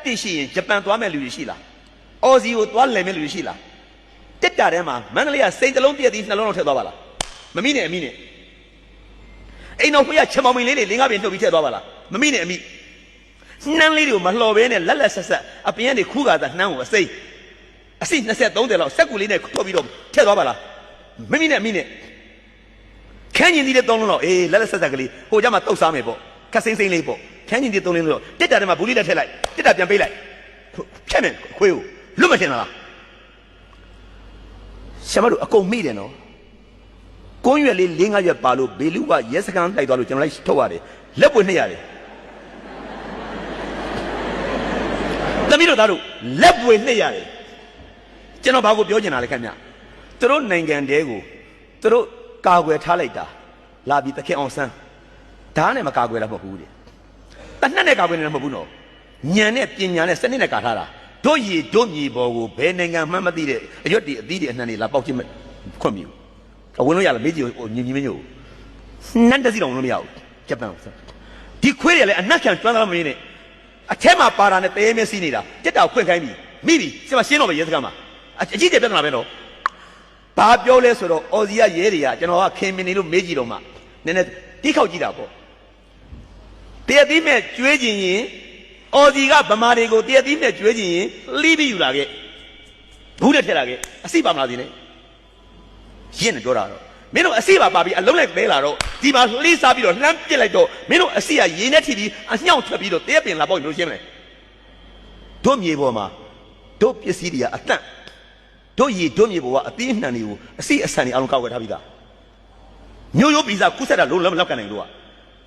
တက်တိရှိရင်ဂျပန်သွားမဲ့လူတွေရှိလားအော်စီကိုသွားလည်မဲ့လူတွေရှိလားတက်တာထဲမှာမန္တလေးကစိတ်တစ်လုံးပြည့်သည်နှလုံးတော့ထည့်သွားပါလားမမိနဲ့အမိနဲ့အိမ်တော်ဖေးကချမောင်မင်းလေးတွေလင်းကားပြင်နှုတ်ပြီးထည့်သွားပါလားမမိနဲ့အမိနှမ်းလေးတွေကိုမလှော်ဘဲနဲ့လက်လက်ဆက်ဆက်အပြင်ကနေခူးကာသာနှမ်းကိုအစိမ့်အစိ20 30လောက်စက်ကူလေးနဲ့ထုတ်ပြီးတော့ထည့်သွားပါလားမမိနဲ့အမိနဲ့ခန်းကျင်သီးတဲ့သုံးလုံးတော့အေးလက်လက်ဆက်ဆက်ကလေးဟိုကြမှာတုတ်စားမယ်ပေါ့ခက်စိမ့်စိမ့်လေးပေါ့ ခန်းကျင်သီးသုံးလုံးတော့တက်တာထဲမှာဘူးလေးလက်ထည့်လိုက်တက်တာပြန်ပေးလိုက်ဖြတ်မယ်ခွေးကိုလွတ်မထင်လားဆရာမတို့အကုန်မိတယ်နော်ကိုင်းရွက်လေး၄၅ရွက်ပါလို့ဘေလူကရဲစခန်းလိုက်သွားလို့ကျွန်တော်လိုက်ထုတ်ရတယ်လက်ပွင့်နှစ်ရတယ်သမီးတို့သားတို့လက်ပွင့်နှစ်ရတယ်ကျွန်တော်ဘာကိုပြောချင်တာလဲခင်ဗျသူတို့နိုင်ငံတဲကိုသူတို့ကာကွယ်ထားလိုက်တာလာပြီးတခင်အောင်ဆန်းဓာတ်နဲ့မကာကွယ်တာမဟုတ်ဘူးတဲ့ တနက်နဲ့ကာကွယ်နေတာမဟုတ်ဘူးနော်ညံနဲ့ပညာနဲ့စနစ်နဲ့ကာထားတာတို့ရည်တို့မြေပေါ်ကိုဘယ်နိုင်ငံမှမသိတဲ့အရွက်တွေအသီးတွေအနှံတွေလာပေါက်ချင်းမခွင့်မြူအဝင်လို့ရလားမေးကြည့်ဟိုညီညီမင်းညို့နန်းတစီတော်ဝင်လို့မရဘူးဂျပန်ဒီခွေးတွေလည်းအနက်ခံကျွမ်းသားမင်းနဲ့အထက်မှာပါတာနဲ့တဲမျက်စိနေတာတက်တာကိုခွင့်ခိုင်းပြီမိပြီစမရှင်းတော့ပဲရဲစခန်းမှာအအကြီးကျယ်ပြဿနာပဲနော်ဘာပြောလဲဆိုတော့အော်စီကရဲတွေကကျွန်တော်ကခင်မင်းနေလို့မေးကြည့်တော့မှနည်းနည်းတိခောက်ကြည့်တာပေါ့ တရက်သီးမဲ့ကျွေးခြင်းရင်အော်စီကဗမာတွေကိုတရက်သီးမဲ့ကျွေးခြင်းရင်လှီးပြီးယူလာခဲ့ဘူးနဲ့ထည့်လာခဲ့အစိပါမလားဒီနဲ့ရင်းနဲ့ပြောတာတော့မင်းတို့အစိပါပါပြီးအလုံးလိုက်ပဲလာတော့ဒီမှာလှီးစားပြီးတော့လှမ်းပစ်လိုက်တော့မင်းတို့အစိကရေနဲ့ထိပြီးအညှောက်ထွက်ပြီးတော့တရက်ပင်လာပေါ့လို့ရှင်းမလဲတို့မြေပေါ်မှာတို့ပစ္စည်းတွေကအတန့်တို့ရည်တို့မြေပေါ်ကအသီးအနှံတွေကိုအစိအဆန်တွေအလုံးကောက်ွယ်ထားပြီးသားမျိုးရိုးဗီဇကူးဆက်တာလုံးလုံးလောက်ကန်နိုင်လို့อ่ะ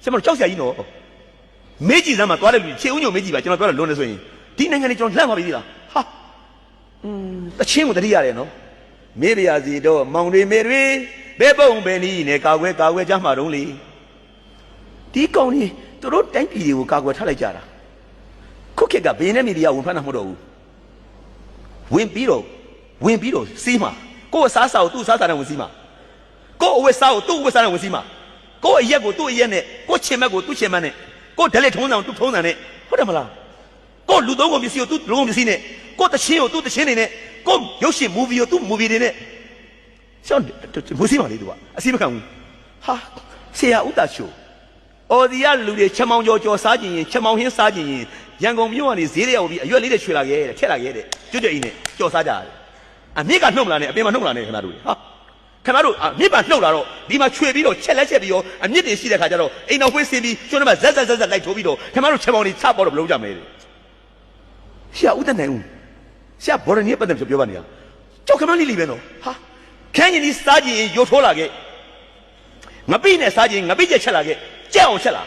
ကျွန်တော်ကြောက်စရာကြီးနော် မေးကြည့်စမ်းမှာသွားတဲ့လူခြေဦးညိုမေးကြည့်ပါကျွန်တော်ပြောတယ်လုံးနေဆိုရင်ဒီနိုင်ငံတွေကျွန်တော်လှမ်းပါပြီလားဟာอืมတချင်းကိုတတိရတယ်နော်မေးပါရစီတော့မောင်တွေမေတွေဘဲပုံဘဲနီးနဲ့ကာကွယ်ကာကွယ်ကြမှာတော့လေဒီကောင်ကြီးသူတို့တိုင်းပြည်တွေကိုကာကွယ်ထားလိုက်ကြတာခုခေတ်ကဘင်းနဲ့မီဒီယာဝန်ဖတ်တာမဟုတ်တော့ဘူးဝင်ပြီးတော့ဝင်ပြီးတော့စီးမှာကိုယ့်အစားအစာကိုသူ့အစားအစာနဲ့ဝင်စီးမှာကိုယ့်အဝတ်စားကိုသူ့အဝတ်စားနဲ့ဝင်စီးမှာကိုယ့်အရက်ကိုသူ့အရက်နဲ့ကိုယ့်ချင်မက်ကိုသူ့ချင်မက်နဲ့ ကိုယ့်ဓလက်ထုံးဆောင်သူ့ထုံးဆောင်နဲ့ဟုတ်တယ်မလားကိုယ့်လူသုံးကုန်ပစ္စည်းကိုသူ့လူသုံးကုန်ပစ္စည်းနဲ့ကိုယ့်တချင်းကိုသူ့တချင်းတွေနဲ့ကိုယ့်ရုပ်ရှင်မူဗီကိုသူ့မူဗီတွေနဲ့ရှောင်းမူစီးပါလေသူကအစီမခံဘူးဟာဆရာဥတာချိုအော်ဒီရလူတွေချက်မောင်ကြော်ကြော်စားကြည့်ရင်ချက်မောင်ဟင်းစားကြည့်ရင်ရန်ကုန်မြို့ကနေဈေးတွေရောက်ပြီးအရွက်လေးတွေချွေလာခဲ့တဲ့ထက်လာခဲ့တဲ့ကျွတ်ကျွတ်အင်းနဲ့ကြော်စားကြတယ်အမြစ်ကနှုတ်မလာနဲ့အပင်မှာနှုတ်မလာနဲ့ခင်ဗျားတို့ဟာ ခင်ဗျားတို့အမြစ်ပါနှုတ်လာတော့ဒီမှာချွေပြီးတော့ချက်လက်ချက်ပြီးတော့အမြစ်တွေရှိတဲ့ခါကျတော့အိမ်တော်ဖွေးဆင်းပြီးကျွန်းထဲမှာဇက်ဇက်ဇက်ဇက်လိုက်ထိုးပြီးတော့ခင်ဗျားတို့ချက်မောင်တွေချပေါ်တော့မလုံးကြမယ်တဲ့ဆရာဦးတန်နိုင်ဦးဆရာဘော်ရနီပတ်သက်ပြောပါနေတာကြောက်ခင်ဗျားလေးလေးပဲနော်ဟာခန်းကြီးဒီစားကြည့်ရင်ရုပ်ထိုးလာခဲ့ငပိနဲ့စားခြင်းငပိချက်ချက်လာခဲ့ကြက်အောင်ချက်လာ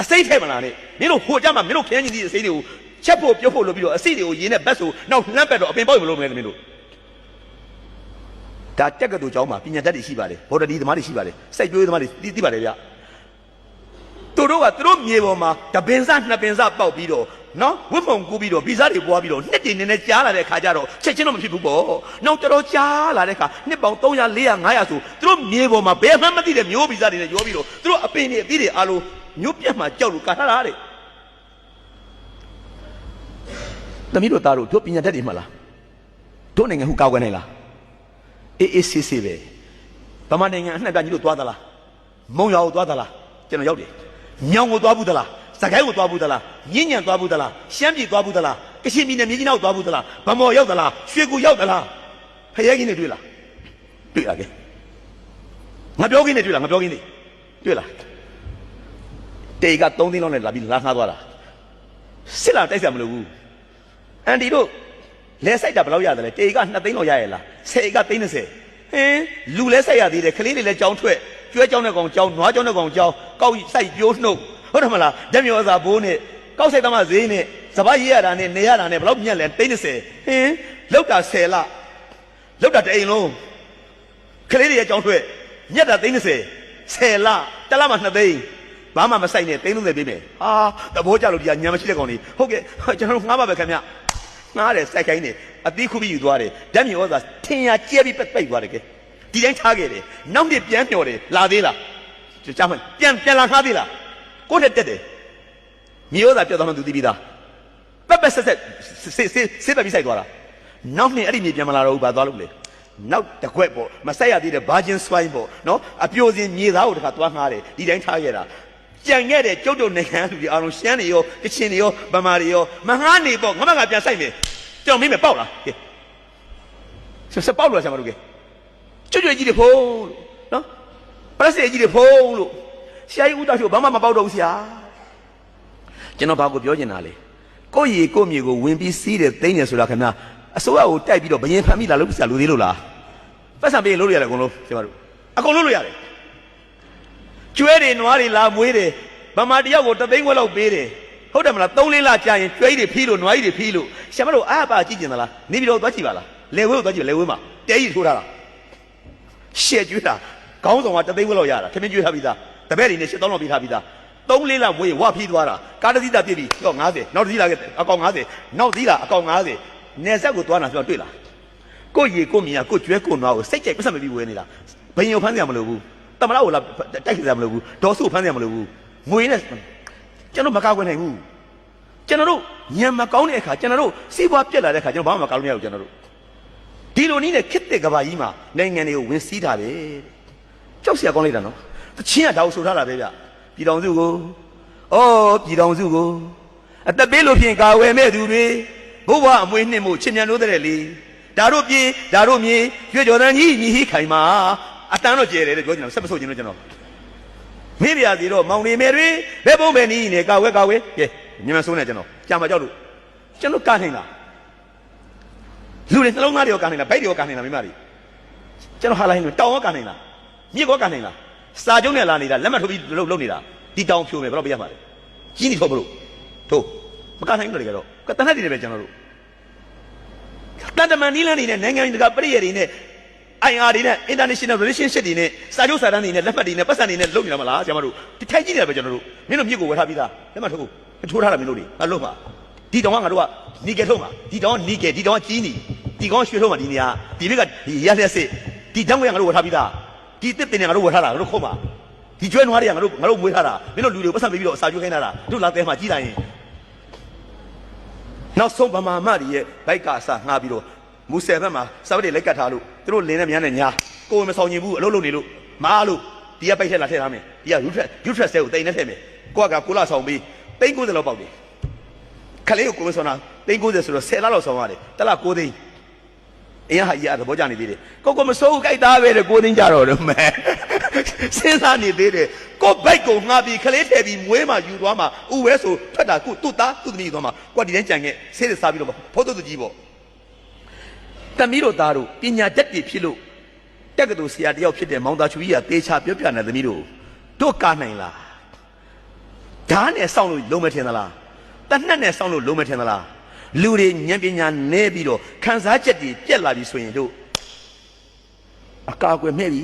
အစိမ့်ထဲမလားနဲ့မင်းတို့ဟိုကြမှာမင်းတို့ခရမ်းကြီးဒီအစိမ့်တွေကိုချက်ဖို့ပြုတ်ဖို့လုပ်ပြီးတော့အစိမ့်တွေကိုရင်းနဲ့ဘက်ဆိုနောက်လှမ်းပက်တော့အပင်ပေါက်မလို့မလဲမင်းတို့ ဒါတက်ကတူကျောင်းမှာပညာတတ်တွေရှိပါတယ်ဗောဓတိသမားတွေရှိပါတယ်စိုက်ပျိုးရေးသမားတွေသိပါတယ်ဗျသူတို့ကသူတို့မြေပေါ်မှာတပင်စနှစ်ပင်စပေါက်ပြီးတော့နော်ဝတ်မုံကူးပြီးတော့ဗီဇာတွေပွားပြီးတော့နှစ်တင်နေနဲ့ကြားလာတဲ့ခါကျတော့ချက်ချင်းတော့မဖြစ်ဘူးပေါ့နောက်တော်တော်ကြားလာတဲ့ခါနှစ်ပေါင်း300 400 500ဆိုသူတို့မြေပေါ်မှာဘယ်မှမသိတဲ့မျိုးဗီဇာတွေနဲ့ရောပြီးတော့သူတို့အပင်တွေအသီးတွေအားလုံးမျိုးပြတ်မှကြောက်လို့ကာထားတာတဲ့သမီးတို့သားတို့တို့ပညာတတ်တယ်မလားတို့နိုင်ငံဟူကောက်ကနေလား အေးအေးဆေးဆေးပဲဗမာနိုင်ငံအနှံ့ပြကြီးတို့သွားသလားမုံရွာကိုသွားသလားကျွန်တော်ရောက်တယ်ညောင်ကိုသွားဘူးသလားစကိုင်းကိုသွားဘူးသလားညဉ့်ညံသွားဘူးသလားရှမ်းပြည်သွားဘူးသလားကချင်ပြည်နယ်မြင်းကြီးနောက်သွားဘူးသလားဗမော်ရောက်သလားရွှေကူရောက်သလားဖရဲကြီးနဲ့တွေ့လားတွေ့လားကဲငါပြောခင်းနဲ့တွေ့လားငါပြောခင်းနဲ့တွေ့လားတေက3သိန်းလောက်နဲ့လာပြီးလာငှားသွားတာစစ်လာတိုက်ဆရာမလို့ဘူးအန်တီတို့ လဲဆိုင်တာဘယ်လောက်ရတယ်လဲတေက2သိန်းလောက်ရရဲ့လားဆယ်ကသိန်း30ဟင်းလူလဲဆိုင်ရသေးတယ်ကလေးတွေလည်းကြောင်းထွက်ကျွဲကြောင်းတဲ့ကောင်ကြောင်းနွားကြောင်းတဲ့ကောင်ကြောင်းကောက်စိုက်ပြိုးနှုတ်ဟုတ်တယ်မလားဓမျောစာဘိုးနဲ့ကောက်ဆိုင်သမားဈေးနဲ့စပတ်ရေးရတာနဲ့နေရတာနဲ့ဘယ်လောက်မြတ်လဲသိန်း30ဟင်းလောက်တာ10လလောက်တာတအိမ်လုံးကလေးတွေရဲ့ကြောင်းထွက်မြတ်တာသိန်း30 10လတစ်လမှ2သိန်းဘာမှမဆိုင်နဲ့သိန်း30ပေးမယ်ဟာသဘောကျလို့ဒီကညံမရှိတဲ့ကောင်တွေဟုတ်ကဲ့ကျွန်တော်တို့ငှားပါပဲခင်ဗျ ငှားတယ်စိုက်ခိုင်းတယ်အသီးခုပြီးယူသွားတယ်ဓာတ်မြေဩဇာထင်ရကျဲပြီးပိတ်ပိတ်သွားတယ်ကဲဒီတိုင်းထားခဲ့တယ်နောက်နေ့ပြန်မျော်တယ်လာသေးလားကြားမပြန်ပြန်လာခါသေးလားကိုယ့်ထက်တက်တယ်မြေဩဇာပြတ်သွားမှသူသိပြီးသားပက်ဆက်ဆက်စစ်စစ်စစ်ပဲပြီးဆိုင်သွားတာနောက်နှစ်အဲ့ဒီမြေပြန်မလာတော့ဘူးဘာသွားလို့လဲနောက်တစ်ခွက်ပေါ့မဆက်ရသေးတဲ့ဘာဂျင်ဆွိုင်းပေါ့နော်အပြိုစင်မြေသားကိုတခါသွားငှားတယ်ဒီတိုင်းထားခဲ့တာ ကြံခဲ့တဲ့ကျုပ်တို့နိုင်ငံလူတွေအားလုံးရှမ်းတွေရောကချင်တွေရောဗမာတွေရောမငှားနေပေါ့ငါမကပြန်ဆိုင်မယ်ကျွန်တော်မင်းမယ်ပေါက်လားကဲဆက်ဆက်ပေါက်လို့ဆရာမတို့ကဲကျွတ်ကျွတ်ကြီးတွေဖုံးလို့နော်ပရက်စကြီးတွေဖုံးလို့ဆရာကြီးဦးတောက်ရှိဘာမှမပေါက်တော့ဘူးဆရာကျွန်တော်ဘာကိုပြောချင်တာလဲကိုယ့်ရီကိုယ့်မြေကိုဝင်ပြီးစီးတယ်သိမ့်တယ်ဆိုတာခင်ဗျာအစိုးရကိုတိုက်ပြီးတော့ဘယင်ဖမ်းမိလာလို့ဆရာလူသေးလို့လားပတ်စံပေးရင်လုပ်လို့ရတယ်အကုန်လုံးဆရာမတို့အကုန်လုံးလို့ရတယ် ကျွဲတွေနွားတွေလာမွေးတယ်ဗမာတယောက်ကိုတသိန်းခွဲလောက်ပေးတယ်ဟုတ်တယ်မလားသုံးလေးလကြာရင်ကျွဲကြီးတွေဖီးလို့နွားကြီးတွေဖီးလို့ရှင်မတို့အားပါကြည့်ကျင်သလားနေပြီးတော့သွားကြည့်ပါလားလေဝဲကိုသွားကြည့်လေဝဲမှာတဲကြီးထိုးထားတာရှက်ကျွေးတာခေါင်းဆောင်ကတသိန်းခွဲလောက်ရတာထမင်းကျွေးထားပြီးသားတပည့်တွေနဲ့ရှစ်တောင်းလောက်ပေးထားပြီးသားသုံးလေးလမွေးဝဖီးသွားတာကားတစ်စီးတာပြည့်ပြီဟော90နောက်တစ်စီးလာခဲ့အကောင်90နောက်တစ်စီးလာအကောင်90နေဆက်ကိုသွားတာဆိုတော့တွေ့လားကိုယ့်ရေကိုယ့်မြင်ကကိုယ့်ကျွဲကိုယ့်နွားကိုစိတ်ကြိုက်ပတ်စံမပြီးဝဲနေတာဘယင်ကိုဖမ်းစရာမလိုဘူး တမရကိုလာတိုက်ခစရာမလိုဘူးဒေါ်စုဖမ်းစရာမလိုဘူးငွေနဲ့ကျွန်တော်မကောက်ခွင့်နိုင်ဘူးကျွန်တော်တို့ညံမကောင်းတဲ့အခါကျွန်တော်တို့စီးပွားပြက်လာတဲ့အခါကျွန်တော်ဘာမှမကောက်လို့မရဘူးကျွန်တော်တို့ဒီလိုနည်းနဲ့ခစ်တဲ့ကဘာကြီးမှာနိုင်ငံတွေကိုဝင်စည်းတာပဲကြောက်စရာကောင်းလိုက်တာနော်တချင်းကဒါကိုဆိုထားတာပဲဗျပြည်တော်စုကိုဩပြည်တော်စုကိုအသက်ပေးလို့ဖြင့်ကာဝယ်မဲ့သူတွေဘုရားအမွေနှင့်မှုချင်မြန်လို့တဲ့လေဒါတို့ပြေဒါတို့မြေရွှေကြော်တန်းကြီးညီဟိခိုင်မှာ အတန်းတော့ကျဲတယ်တဲ့ပြောချင်တာဆက်မဆိုချင်လို့ကျွန်တော်မိဖုရားစီတော့မောင်နေမယ်တွေဘယ်ပုံပဲနီးနေကာဝဲကာဝဲကဲညမဆိုးနေကျွန်တော်ကြာမကြောက်လို့ကျွန်တော်ကားနိုင်လားလူတွေနှလုံးသားတွေရောကားနိုင်လားဗိုက်တွေရောကားနိုင်လားမိမတွေကျွန်တော်ဟာလိုက်လို့တောင်ရောကားနိုင်လားမြစ်ရောကားနိုင်လားစာကျုံးနဲ့လာနေတာလက်မှတ်ထိုးပြီးလှုပ်လှုပ်နေတာဒီတောင်ဖြိုးမယ်ဘယ်တော့ပြရမှာလဲကြီးနေထိုးမလို့ထိုးမကားနိုင်ဘူးလေကတော့ကတနတ်တွေနဲ့ပဲကျွန်တော်တို့တန်တမန်နီးလန်းနေနဲ့နိုင်ငံတကာပြည်ရည်တွေနဲ့ IR တွေနဲ့ international relationship တွေနဲ့စာချုပ်စာတမ်းတွေနဲ့လက်မှတ်တွေနဲ့ပတ်စံတွေနဲ့လုပ်နေတာမလားကျွန်တော်တို့ဒီထိုက်ကြည့်နေတာပဲကျွန်တော်တို့မင်းတို့မြစ်ကိုဝယ်ထားပြီးသားလက်မှတ်ထိုးထိုးထားတာမင်းတို့တွေဘာလို့မှာဒီတောင်ကငါတို့ကနီကယ်ထုတ်မှာဒီတောင်ကနီကယ်ဒီတောင်ကကြီးနီဒီကောင်ကရွှေထုတ်မှာဒီနေရာဒီဘက်ကဒီရလျက်စစ်ဒီတောင်ကငါတို့ဝယ်ထားပြီးသားဒီတစ်တင်ငါတို့ဝယ်ထားတာငါတို့ခုံးမှာဒီကျွဲနွားတွေကငါတို့ငါတို့မွေးထားတာမင်းတို့လူတွေကိုပတ်စံပေးပြီးတော့စာချုပ်ခိုင်းထားတာတို့လာတဲမှာကြီးလိုက်ရင်နောက်ဆုံးဗမာမတွေရဲ့ဘိုက်ကအစငှားပြီးတော့မူဆယ်ဘက်မှာစာပတ်တွေလိုက်ကတ်ထားလို့သူ တို့လင်းနဲ့များနဲ့ညာကိုယ်မဆောင်ကျင်ဘူးအလုပ်လုပ်နေလို့မအားလို့ဒီကပိုက်ထက်လာထည့်ထားမယ်ဒီက root root stress ကိုတိန်နဲ့ထည့်မယ်ကိုကကကိုလာဆောင်ပြီးတိန်90လောက်ပေါက်တယ်ခလေးကိုကိုယ်မဆောင်တာတိန်90ဆိုတော့10လလောက်ဆောင်ရတယ်တစ်လ9သိန်းအရင်ဟာကြီးအသဘောကျနေသေးတယ်ကိုကိုမစိုးဘူးကြိုက်သားပဲတဲ့9သိန်းကြတော့တော့မဲစဉ်းစားနေသေးတယ်ကိုဘိုက်ကိုငှားပြီးခလေးထည့်ပြီးမွေးမှယူသွားမှဥဝဲဆိုထွက်တာကိုသူ့သားသူ့သမီးယူသွားမှကိုကဒီတိုင်းကြံခဲ့ဆေးတွေစားပြီးတော့ဖို့တုတ်ကြီးပေါ့ တမီးတို့သားတို့ပညာတတ်တွေဖြစ်လို့တက်ကတူဆရာတယောက်ဖြစ်တဲ့မောင်သားချူကြီးကတေချာပြောပြနေသမီးတို့တို့ကားနိုင်လားဓာတ်နဲ့စောင့်လို့လုံးမထင်သလားတနတ်နဲ့စောင့်လို့လုံးမထင်သလားလူတွေဉာဏ်ပညာနဲပြီးတော့ခံစားချက်တွေပြက်လာပြီဆိုရင်တို့အကာအကွယ်မဲ့ပြီ